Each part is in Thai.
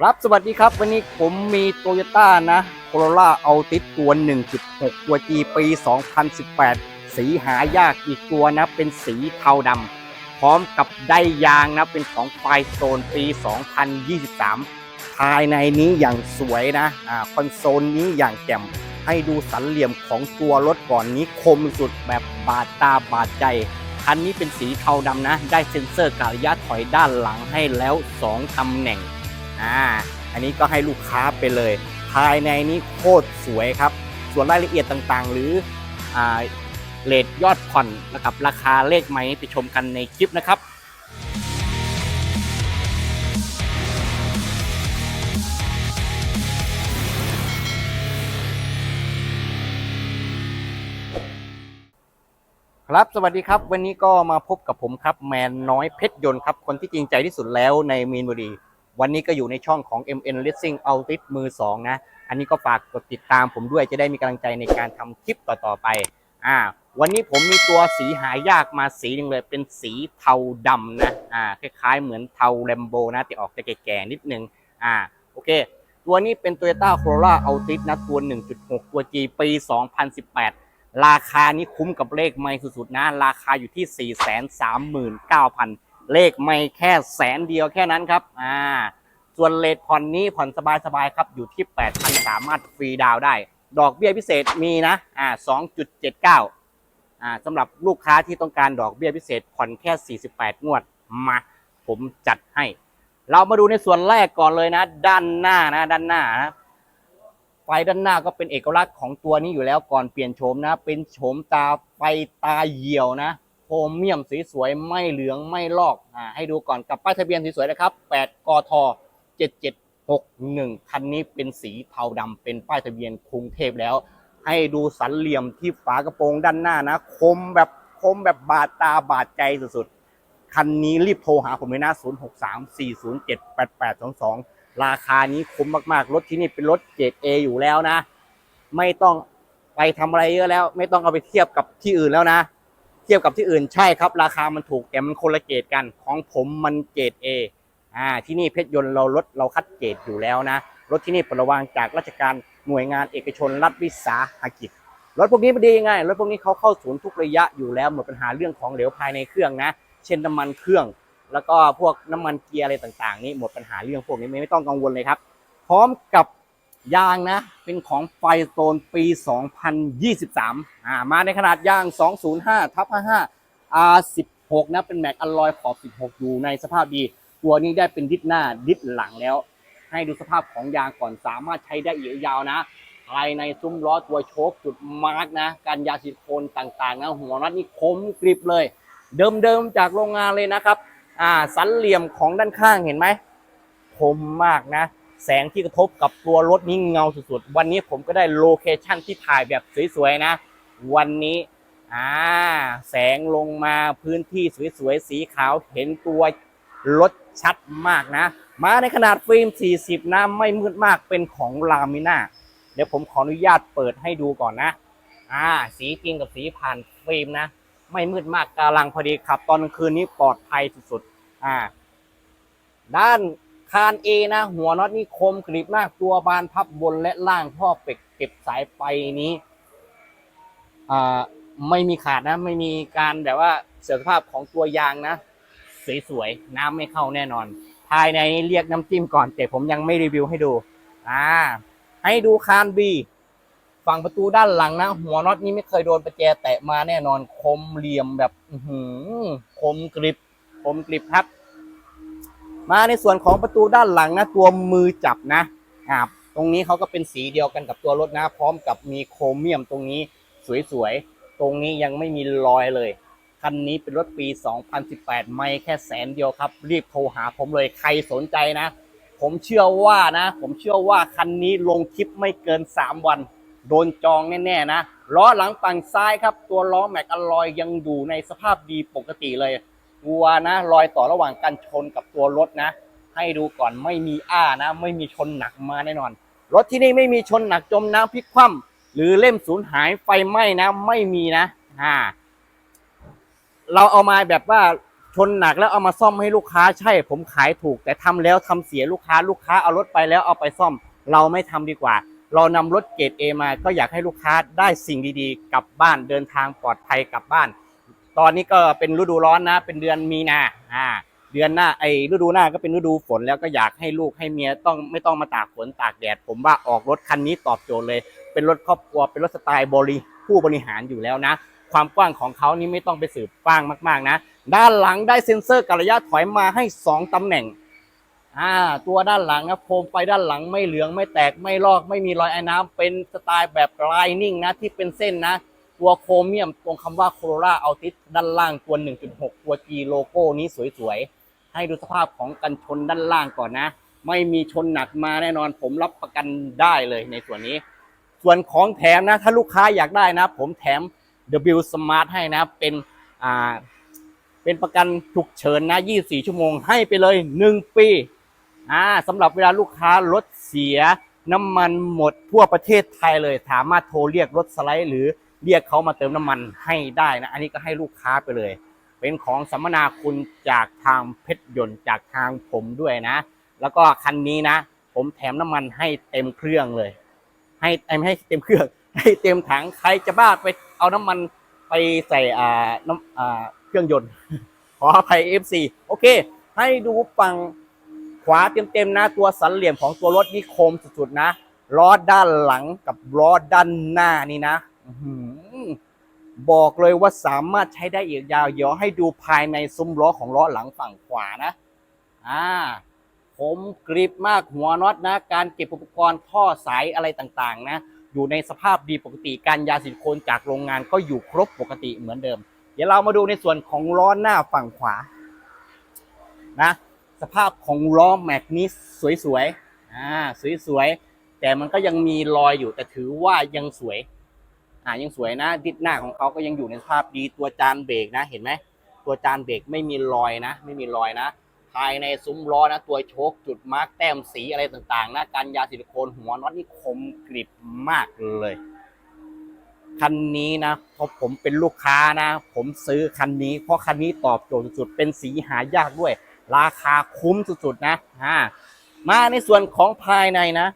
ครับสวัสดีครับ วันนี้ผมมีโตโยต้านะโคโรล่าเอาติดตัว 1.6 ตัว G ปี 2018 สีหายากอีกตัวนะ เป็นสีเทาดำพร้อมกับได้ยางนะ เป็นของไฟโซนปี 2023 ภายในนี้อย่างสวยนะอ่าคอนโซลนี้อย่างแจ่มให้ดูสันเหลี่ยมของตัวรถก่อนนี้คมสุดแบบบาดตาบาดใจคันนี้เป็นสีเทาดำนะ ได้เซ็นเซอร์กะระยะถอยด้านหลังให้แล้ว 2ตำแหน่ง อ่าอันนี้ก็ให้ลูกค้าไปเลย ภายในนี้โคตรสวยครับ ส่วนรายละเอียดต่างๆ หรืออ่าเลทยอดผ่อนนะครับราคาเลขไหมไปชมกันในคลิปนะครับครับสวัสดีครับ วันนี้ก็มาพบกับผมครับ แมนน้อยเพชรยนต์ครับ คนที่จริงใจที่สุดแล้วในมีนบุรี วันนี้ก็อยู่ในช่องของ MN Racing o u t ิ t มือ 2 นะ อันนี้ก็ฝากกดติดตามผมด้วยจะได้มีกำลังใจในการทำคลิปต่อๆไป อ่า วันนี้ผมมีตัวสีหายากมาสีหนึ่งเลย เป็นสีเทาดำนะ อ่า คล้ายๆ เหมือนเทาแลมโบนะ แต่ออกจะแก่ๆนิดนึง อ่า โอเค ตัวนี้เป็น Toyota Corolla Altis นะ ตัว 1.6 ตัว G ปี 2018 ราคานี้คุ้มกับเลขไม่สุดๆนะ ราคาอยู่ที่ 439,000 เลขไม่แค่แสนเดียวแค่นั้นครับอ่าส่วนเลทผ่อนนี้ผ่อนสบายๆครับอยู่ที่ 8,000 สามารถฟรีดาวได้ ดอกเบี้ยพิเศษมีนะอ่า2.79อ่าสำหรับลูกค้าที่ต้องการดอกเบี้ยพิเศษผ่อนแค่ 48 งวดมาผมจัดให้ เรามาดูในส่วนแรกก่อนเลยนะ ด้านหน้านะด้านหน้านะไฟด้านหน้าก็เป็นเอกลักษณ์ของตัวนี้อยู่แล้วก่อนเปลี่ยนโฉมนะ เป็นโฉมตาไฟตาเหี่ยวนะ รเมียมสีสวยไม่เหลืองไม่ลอกอ่าให้ดูก่อนกับป้ายทะเบียนส,สวยๆนะครับ 8 กท 7761 คันนี้เป็นสีเทาดำเป็นป้ายทะเบียนกรุงเทพแล้ว ให้ดูสันเหลี่ยมที่ฝากระโปรงด้านหน้านะ คมแบบคมแบบบาดตาบาดใจสุดๆ คันนี้รีบโทรหาผมเลยนะ 0634078822 ราคานี้คุ้มมากๆ รถที่นี่เป็นรถเกรด A อยู่แล้วนะ ไม่ต้องไปทำอะไรเยอะแล้ว ไม่ต้องเอาไปเทียบกับที่อื่นแล้วนะ เทียบกับที่อื่นใช่ครับ ราคามันถูกแต่มันคนละเกรดกัน ของผมมันเกรด A อ่าที่นี่เพชรยนต์เราลดเราคัดเกรดอยู่แล้วนะ รถที่นี่ปลดระวางจากราชการหน่วยงานเอกชนรัฐวิสาหกิจรถพวกนี้มันดียังไงรถพวกนี้เขาเข้าศูนย์ทุกระยะอยู่แล้วหมดปัญหาเรื่องของเหลวภายในเครื่องนะ เช่นน้ำมันเครื่อง แล้วก็พวกน้ำมันเกียร์อะไรต่างๆ นี่หมดปัญหาเรื่องพวกนี้ไม่ต้องกังวลเลยครับ พร้อมกับ ยางนะ เป็นของไฟโซนปี 2023อ่ามาในขนาดยาง 205ทับ55 R16 นะ เป็นแม็กอัลลอยขอบ 16 อยู่ในสภาพดี ตัวนี้ได้เป็นดิสหน้าดิสหลังแล้ว ให้ดูสภาพของยางก่อนสามารถใช้ได้อีกยาวนะภายในซุ้มล้อตัวโชคจุดมาร์กนะการยาซิลิโคนต่างๆนะหัวน็อตนี่คมกริบเลย เดิมๆจากโรงงานเลยนะครับ อ่าสันเหลี่ยมของด้านข้างเห็นไหมคมมากนะ แสงที่กระทบกับตัวรถนี่เงาสุดๆ วันนี้ผมก็ได้โลเคชั่นที่ถ่ายแบบสวยๆนะ วันนี้อ่าแสงลงมาพื้นที่สวยๆ สีขาวเห็นตัวรถชัดมากนะ มาในขนาดฟิล์ม 40 นะ ไม่มืดมากเป็นของลามิน่าเดี๋ยวผมขออนุญาตเปิดให้ดูก่อนนะอ่าสีจริงกับสีผ่านฟิล์มนะ ไม่มืดมากกำลังพอดีขับ ตอนกลางคืนนี้ปลอดภัยสุดๆอ่าด้าน คานเอนะ หัวน็อตนี่คมกริบมากตัวบานพับบนและล่างท่อเป็กเก็บสายไฟนี้อ่าไม่มีขาดนะ ไม่มีการแบบว่าเสื่อมสภาพของตัวยางนะ สวยๆ น้ำไม่เข้าแน่นอน ภายในเรียกน้ำจิ้มก่อน แต่ผมยังไม่รีวิวให้ดู อ่า ให้ดูคานบีฝั่งประตูด้านหลังนะ หัวน็อตนี่ไม่เคยโดนประแจแตะมาแน่นอน คมเหลี่ยมแบบ อื้อหือคมกริบ คมกริบครับ มาในส่วนของประตูด้านหลังนะตัวมือจับนะอ่าตรงนี้เขาก็เป็นสีเดียวกันกับตัวรถนะ พร้อมกับมีโครเมียมตรงนี้สวยๆ ตรงนี้ยังไม่มีรอยเลย คันนี้เป็นรถปี 2018 ไม่แค่แสนเดียวครับ รีบโทรหาผมเลยใครสนใจนะ ผมเชื่อว่านะ ผมเชื่อว่าคันนี้ลงคลิปไม่เกิน 3 วัน โดนจองแน่ๆนะล้อหลังฝั่งซ้ายครับ ตัวล้อแม็กอลลอยยังอยู่ในสภาพดีปกติเลย ตัวนะรอยต่อระหว่างการชนกับตัวรถนะ ให้ดูก่อนไม่มีอ้านะ ไม่มีชนหนักมาแน่นอน รถที่นี่ไม่มีชนหนักจมน้ำพลิกคว่ำหรือเล่มสูญหายไฟไหม้นะ ไม่มีนะอ่าเราเอามาแบบว่าชนหนักแล้วเอามาซ่อมให้ลูกค้าใช่ผมขายถูก แต่ทำแล้วทำเสียลูกค้าลูกค้าเอารถไปแล้วเอาไปซ่อม เราไม่ทำดีกว่า เรานำรถเกรด A มาก็อยากให้ลูกค้าได้สิ่งดีๆกลับบ้านเดินทางปลอดภัยกลับบ้าน ตอนนี้ก็เป็นฤดูร้อนนะ เป็นเดือนมีนาอ่า เดือนหน้าไอ้ฤดูหน้าก็เป็นฤดูฝนแล้วก็อยากให้ลูกให้เมียต้องไม่ต้องมาตากฝนตากแดด ผมว่าออกรถคันนี้ตอบโจทย์เลย เป็นรถครอบครัวเป็นรถสไตล์บริผู้บริหารอยู่แล้วนะ ความกว้างของเขานี่ไม่ต้องไปสืบกว้างมาก ๆ นะ ด้านหลังได้เซ็นเซอร์กับระยะถอยมาให้ 2ตำแหน่งอ่าตัวด้านหลังนะโคมไฟด้านหลังไม่เหลืองไม่แตกไม่ลอก ไม่มีรอยไอ้น้ำเป็นสไตล์แบบไลนิ่งนะที่เป็นเส้นนะ ตัวโครเมียมตรงคำว่าโคโรล่าอัลติสด้านล่างตัว 1.6 ตัว G โลโก้นี้สวยๆ ให้ดูสภาพของกันชนด้านล่างก่อนนะ ไม่มีชนหนักมาแน่นอน ผมรับประกันได้เลยในส่วนนี้ ส่วนของแถมนะ ถ้าลูกค้าอยากได้นะ ผมแถม W Smart ให้นะ เป็นอ่าเป็นประกันฉุกเฉินนะ 24 ชั่วโมงให้ไปเลย 1 ปีอ่าสำหรับเวลาลูกค้ารถเสียน้ำมันหมดทั่วประเทศไทยเลย สามารถโทรเรียกรถสไลด์หรือ เรียกเขามาเติมน้ำมันให้ได้นะ อันนี้ก็ให้ลูกค้าไปเลย เป็นของสัมมนาคุณจากทางเพชรยนต์จากทางผมด้วยนะ แล้วก็คันนี้นะ ผมแถมน้ำมันให้เต็มเครื่องเลย ให้ไม่ให้เต็มเครื่อง ให้เต็มถังใครจะบ้าไปเอาน้ำมันไปใส่อ่าน้ำอ่าเครื่องยนต์ ขออภัย FC โอเค ให้ดูฝั่งขวาเต็มๆนะตัวสันเหลี่ยมของตัวรถนี่คมสุดๆนะล้อด้านหลังกับล้อด้านหน้านี่นะ บอกเลยว่าสามารถใช้ได้อีกยาวเดี๋ยวให้ดูภายในซุ้มล้อของล้อหลังฝั่งขวานะ อ่า ผมกริบมากหัวน็อตนะ การเก็บอุปกรณ์ท่อสายอะไรต่างๆ นะ อยู่ในสภาพดีปกติการยาซิลิโคนจากโรงงานก็อยู่ครบปกติเหมือนเดิม เดี๋ยวเรามาดูในส่วนของล้อหน้าฝั่งขวา นะ สภาพของล้อแม็กนี้สวยๆ อ่า สวยๆ แต่มันก็ยังมีรอยอยู่แต่ถือว่ายังสวย อ่ายังสวยนะ ดิสหน้าของเขาก็ยังอยู่ในสภาพดีตัวจานเบรกนะ เห็นไหมตัวจานเบรกไม่มีรอยนะ ไม่มีรอยนะ ภายในซุ้มล้อนะ ตัวโชคจุดมาร์กแต้มสีอะไรต่างๆนะการยาซิลิโคนหัวน็อตนี่คมกริบมากเลยคันนี้นะเพราะผมเป็นลูกค้านะ ผมซื้อคันนี้ เพราะคันนี้ตอบโจทย์สุดๆเป็นสีหายากด้วย ราคาคุ้มสุดๆนะอ่ามาในส่วนของภายในนะ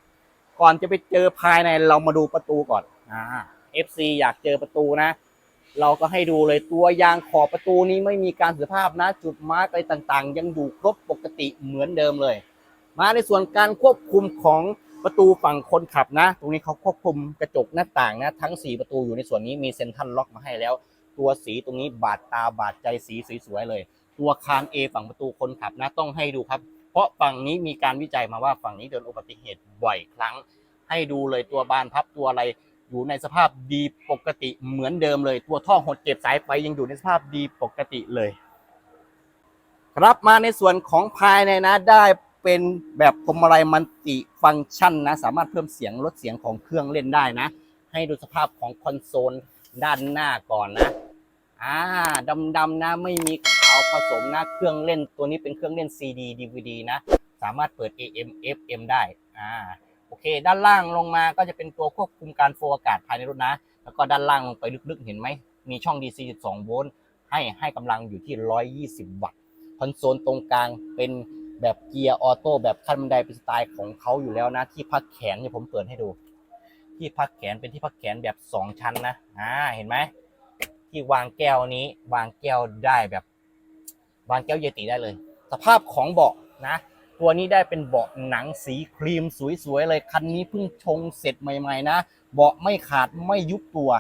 ก่อนจะไปเจอภายในเรามาดูประตูก่อนอ่า FC อยากเจอประตูนะ เราก็ให้ดูเลยตัวยางขอบประตูนี้ไม่มีการเสียภาพนะ จุดมาร์กอะไรต่างๆ ยังอยู่ครบปกติเหมือนเดิมเลย มาในส่วนการควบคุมของประตูฝั่งคนขับนะ ตรงนี้เขาควบคุมกระจกหน้าต่างนะทั้ง 4 ประตูอยู่ในส่วนนี้มีเซ็นทรัลล็อกมาให้แล้ว ตัวสีตรงนี้บาดตาบาดใจสีสวยๆเลย ตัวคาน A ฝั่งประตูคนขับนะต้องให้ดูครับ เพราะฝั่งนี้มีการวิจัยมาว่าฝั่งนี้เดินอุบัติเหตุบ่อยครั้ง ให้ดูเลยตัวบานพับตัวอะไร อยู่ในสภาพดีปกติเหมือนเดิมเลย ตัวท่อหดเก็บสายไฟยังอยู่ในสภาพดีปกติเลย ครับมาในส่วนของภายในนะได้เป็นแบบพวงมาลัยมันติฟังก์ชันนะ สามารถเพิ่มเสียงลดเสียงของเครื่องเล่นได้นะ ให้ดูสภาพของคอนโซลด้านหน้าก่อนนะอ่าดำๆนะไม่มีขาวผสมนะเครื่องเล่นตัวนี้เป็นเครื่องเล่น CD DVD นะ สามารถเปิด AM FM ได้อ่า โอเค ด้านล่างลงมาก็จะเป็นตัวควบคุมการโฟอากาศภายในรถนะ แล้วก็ด้านล่างลงไปลึกๆ เห็นไหม มีช่อง DC 12 โวลต์ ให้ให้กำลังอยู่ที่ 120 วัตต์ คอนโซลตรงกลางเป็นแบบเกียร์ออโต้แบบขั้นบันไดเป็นสไตล์ของเขาอยู่แล้วนะ ที่พักแขนเนี่ยผมเปิดให้ดู ที่พักแขนเป็นที่พักแขนแบบ 2 ชั้นนะ อ่า เห็นไหม ที่วางแก้วนี้วางแก้วได้แบบ วางแก้วเยติได้เลย สภาพของเบาะนะ ตัวนี้ได้เป็นเบาะหนังสีครีมสวยๆเลยคันนี้เพิ่งชงเสร็จใหม่ๆนะ เบาะไม่ขาดไม่ยุบตัว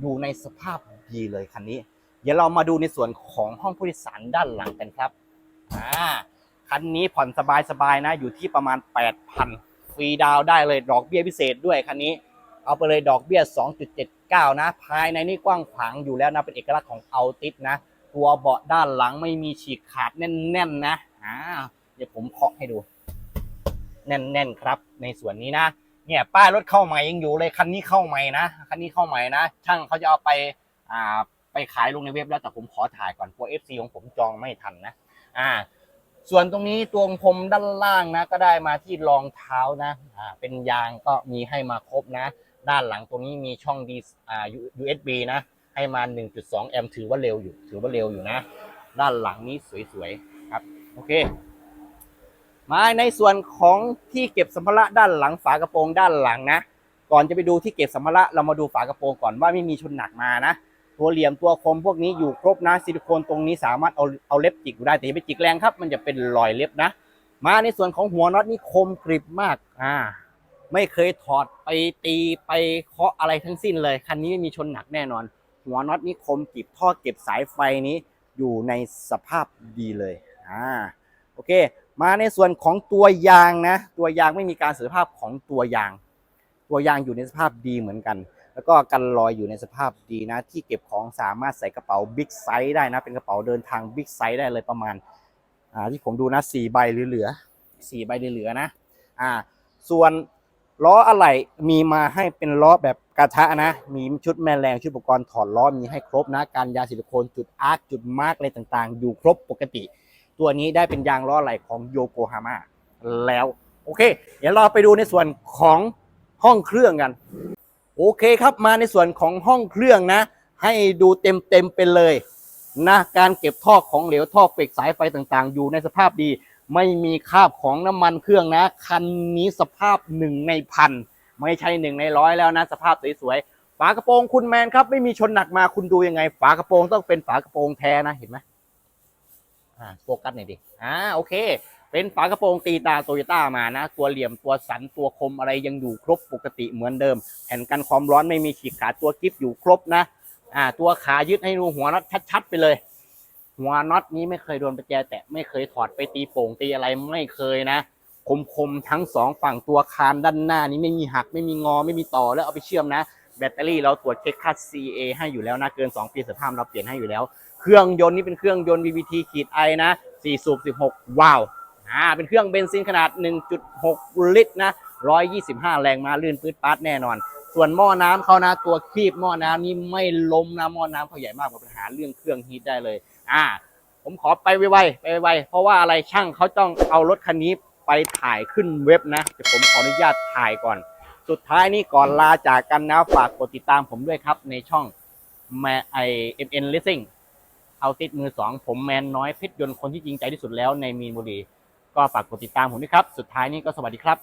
อยู่ในสภาพดีเลยคันนี้ เดี๋ยวเรามาดูในส่วนของห้องผู้โดยสารด้านหลังกันครับอ่าคันนี้ผ่อนสบายๆนะ อยู่ที่ประมาณ 8,000 ฟรีดาวได้เลยดอกเบี้ยพิเศษด้วยคันนี้ เอาไปเลยดอกเบี้ย 2.79 นะ ภายในนี่กว้างขวางอยู่แล้วนะ เป็นเอกลักษณ์ของเอาติสนะ ตัวเบาะด้านหลังไม่มีฉีกขาดแน่นๆนะอ่า เดี๋ยวผมเคาะให้ดู แน่นๆครับ ในส่วนนี้นะ เนี่ยป้ายรถเข้าใหม่ยังอยู่เลยคันนี้เข้าใหม่นะคันนี้เข้าใหม่นะ ช่างเขาจะเอาไปอ่าไปขายลงในเว็บแล้วแต่ผมขอถ่ายก่อนกลัว FC ของผมจองไม่ทันนะ อ่า ส่วนตรงนี้ตัวพรมด้านล่างนะ ก็ได้มาที่รองเท้านะ อ่า เป็นยางก็มีให้มาครบนะ ด้านหลังตรงนี้มีช่องดีอ่า USB นะ ให้มา 1.2 แอมป์ถือว่าเร็วอยู่ ถือว่าเร็วอยู่นะ ด้านหลังนี้สวยๆครับ โอเค มาในส่วนของที่เก็บสัมภาระด้านหลังฝากระโปรงด้านหลังนะ ก่อนจะไปดูที่เก็บสัมภาระเรามาดูฝากระโปรงก่อนว่าไม่มีชนหนักมานะ ตัวเหลี่ยมตัวคมพวกนี้อยู่ครบนะซิลิโคนตรงนี้สามารถเอาเอาเล็บจิกได้แต่อย่าไปจิกแรงครับ มันจะเป็นรอยเล็บนะ มาในส่วนของหัวน็อตนี่คมกริบมากอ่าไม่เคยถอดไปตีไปเคาะอะไรทั้งสิ้นเลยคันนี้ไม่มีชนหนักแน่นอน หัวน็อตนี่คมกริบท่อเก็บสายไฟนี้อยู่ในสภาพดีเลยอ่าโอเค มาในส่วนของตัวยางนะ ตัวยางไม่มีการเสียสภาพของตัวยาง ตัวยางอยู่ในสภาพดีเหมือนกัน แล้วก็กันรอยอยู่ในสภาพดีนะ ที่เก็บของสามารถใส่กระเป๋าบิ๊กไซส์ได้นะ เป็นกระเป๋าเดินทางบิ๊กไซส์ได้เลยประมาณอ่าที่ผมดูนะสี่ใบเหลือสี่ใบเหลือนะอ่าส่วนล้ออะไหล่มีมาให้เป็นล้อแบบกระทะนะ มีชุดแม่แรงชุดอุปกรณ์ถอดล้อมีให้ครบนะ การยาซิลิโคนจุดอาร์คจุดมาร์กอะไรต่างๆ อยู่ครบปกติ ตัวนี้ได้เป็นยางล้อไหล่ของโยโกฮาม่าแล้ว โอเค เดี๋ยวเราไปดูในส่วนของห้องเครื่องกัน โอเคครับมาในส่วนของห้องเครื่องนะ ให้ดูเต็มๆไปเลยนะการเก็บท่อของเหลวท่อเฟกสายไฟต่างๆ อยู่ในสภาพดี ไม่มีคราบของน้ำมันเครื่องนะ คันนี้สภาพหนึ่งในพันไม่ใช่หนึ่งในร้อยแล้วนะ สภาพสวยๆฝากระโปรงคุณแมนครับ ไม่มีชนหนักมาคุณดูยังไง ฝากระโปรงต้องเป็นฝากระโปรงแท้นะเห็นไหม อ่าโฟกัสหน่อยดิอ่าโอเค เป็นฝากระโปรงตีตาโตโยต้ามานะ ตัวเหลี่ยมตัวสันตัวคมอะไรยังอยู่ครบปกติเหมือนเดิม แผ่นกันความร้อนไม่มีฉีกขาดตัวกิฟอยู่ครบนะอ่าตัวขายึดให้ดูหัวน็อตชัดๆไปเลย หัวน็อตนี้ไม่เคยโดนประแจแตะไม่เคยถอดไปตีโป่งตีอะไรไม่เคยนะคมๆทั้งสองฝั่งตัวคานด้านหน้านี้ไม่มีหักไม่มีงอไม่มีต่อแล้วเอาไปเชื่อมนะ แบตเตอรี่เราตรวจเช็คค่า CA ให้อยู่แล้วนะเกิน 2 ปีสภาพเราเปลี่ยนให้อยู่แล้ว เครื่องยนต์นี่เป็นเครื่องยนต์ VVT ขีดไอนะ4สูบ16 ว้าวอ่าเป็นเครื่องเบนซินขนาด 1.6 ลิตรนะ125 แรงม้าลื่นปื๊ดปัดแน่นอน ส่วนหม้อน้ำเขานะตัวคีบหม้อน้ำนี่ไม่ล้มนะหม้อน้ำเขาใหญ่มากกว่าปัญหาเรื่องเครื่องฮีทได้เลยอ่าผมขอไปไวๆไปไวๆเพราะว่าอะไรช่างเขาต้องเอารถคันนี้ไปถ่ายขึ้นเว็บนะเดี๋ยวผมขออนุญาตถ่ายก่อน สุดท้ายนี้ก่อนลาจากกันนะฝากกดติดตามผมด้วยครับ ในช่องแมไอเอ็มเอ็นลิสซิ่งเอาติดมือสองผมแมนน้อยเพชรยนต์คนที่จริงใจที่สุดแล้วในมีนบุรี ก็ฝากกดติดตามผมด้วยครับ สุดท้ายนี้ก็สวัสดีครับ